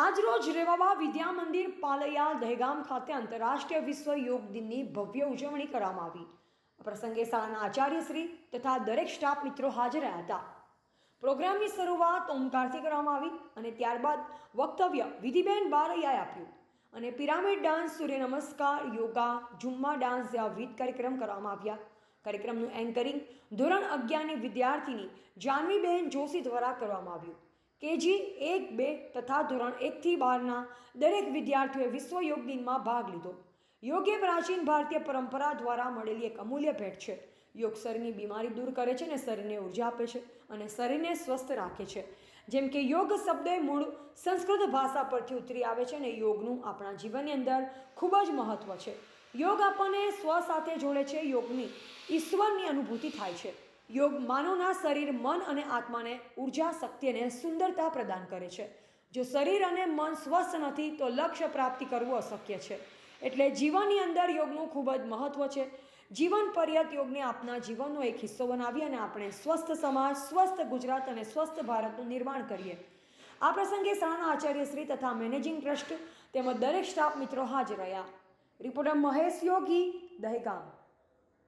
આજરોજ રેવાવા વિદ્યા મંદિર પાલૈયા દહેગામ ખાતે આંતરરાષ્ટ્રીય વિશ્વ યોગ દિનની ભવ્ય ઉજવણી કરવામાં આવી. આ પ્રસંગે શાળાના આચાર્યશ્રી તથા દરેક સ્ટાફ મિત્રો હાજર રહ્યા હતા. પ્રોગ્રામની શરૂઆત ઓમકારથી કરવામાં આવી અને ત્યારબાદ વક્તવ્ય વિધિબેન બારૈયાએ આપ્યું અને પિરામિડ ડાન્સ, સૂર્ય નમસ્કાર, યોગા, ઝુમ્મા ડાન્સ જેવા વિવિધ કાર્યક્રમ કરવામાં આવ્યા. કાર્યક્રમનું એન્કરિંગ ધોરણ અગિયારની વિદ્યાર્થીની જાનવીબેન જોશી દ્વારા કરવામાં આવ્યું. કેજી એક બે તથા ધોરણ એકથી બારના દરેક વિદ્યાર્થીઓએ વિશ્વ યોગ દિનમાં ભાગ લીધો. યોગ એ પ્રાચીન ભારતીય પરંપરા દ્વારા મળેલી એક અમૂલ્ય ભેટ છે. યોગ શરીરની બીમારી દૂર કરે છે અને શરીરને ઊર્જા આપે છે અને શરીરને સ્વસ્થ રાખે છે. જેમ કે યોગ શબ્દ મૂળ સંસ્કૃત ભાષા પરથી ઉતરી આવે છે અને યોગનું આપણા જીવનની અંદર ખૂબ જ મહત્ત્વ છે. યોગ આપણને સ્વ સાથે જોડે છે, યોગની ઈશ્વરની અનુભૂતિ થાય છે. યોગ માનવના શરીર, મન અને આત્માને ઊર્જા, શક્તિ અને સુંદરતા પ્રદાન કરે છે. જો શરીર અને મન સ્વસ્થ નથી, તો લક્ષ્ય પ્રાપ્તિ કરવું અશક્ય છે. એટલે જીવનની અંદર યોગનું ખૂબ જ મહત્ત્વ છે. જીવન પર્યત યોગને આપના જીવનનો એક હિસ્સો બનાવી અને આપણે સ્વસ્થ સમાજ, સ્વસ્થ ગુજરાત અને સ્વસ્થ ભારતનું નિર્માણ કરીએ. આ પ્રસંગે શાળાના આચાર્યશ્રી તથા મેનેજિંગ ટ્રસ્ટ તેમજ દરેક સ્ટાફ મિત્રો હાજર રહ્યા. રિપોર્ટર મહેશ યોગી, દહેગામ.